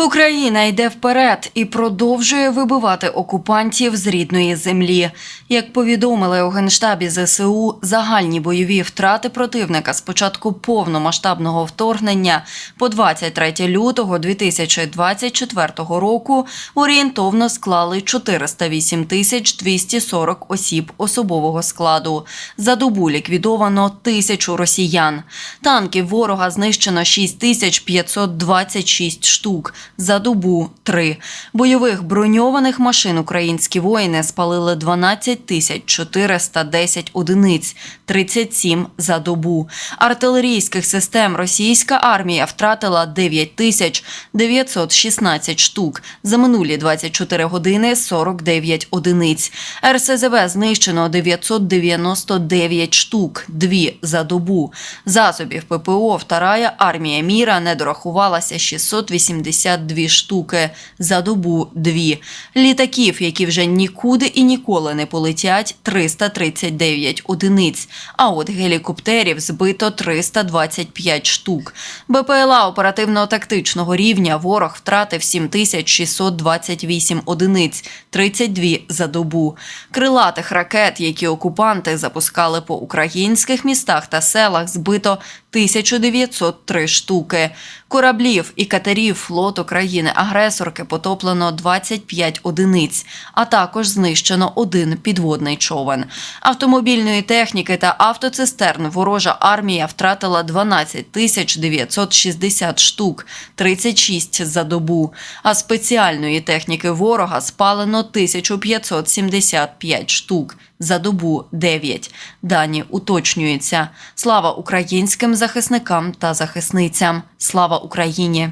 Україна йде вперед і продовжує вибивати окупантів з рідної землі. Як повідомили у генштабі ЗСУ, загальні бойові втрати противника з початку повномасштабного вторгнення по 23 лютого 2024 року орієнтовно склали 408 тисяч 240 осіб особового складу. За добу ліквідовано тисячу росіян. Танків ворога знищено 6 тисяч 526 штук. За добу – 3. Бойових броньованих машин українські воїни спалили 12 тисяч 410 одиниць, 37 за добу. Артилерійських систем російська армія втратила 9 тисяч 916 штук. За минулі 24 години 49 одиниць. РСЗВ знищено 999 штук, 2 за добу. Засобів ППО вторая армія міра не дорахувалася 682 штуки, за добу 2. Літаків, які вже нікуди і ніколи не полетять, 339 одиниць. А от гелікоптерів збито 325 штук. БПЛА оперативно-тактичного рівня ворог втратив 7628 одиниць, 32 за добу. Крилатих ракет, які окупанти запускали по українських містах та селах, збито 1903 штуки. Кораблів і катерів флоту країни-агресорки потоплено 25 одиниць, а також знищено один підводний човен. Автомобільної техніки та автоцистерн ворожа армія втратила 12 тисяч 960 штук, 36 за добу. А спеціальної техніки ворога спалено 1575 штук. За добу 9. Дані уточнюються. Слава українським захисникам та захисницям. Слава Україні!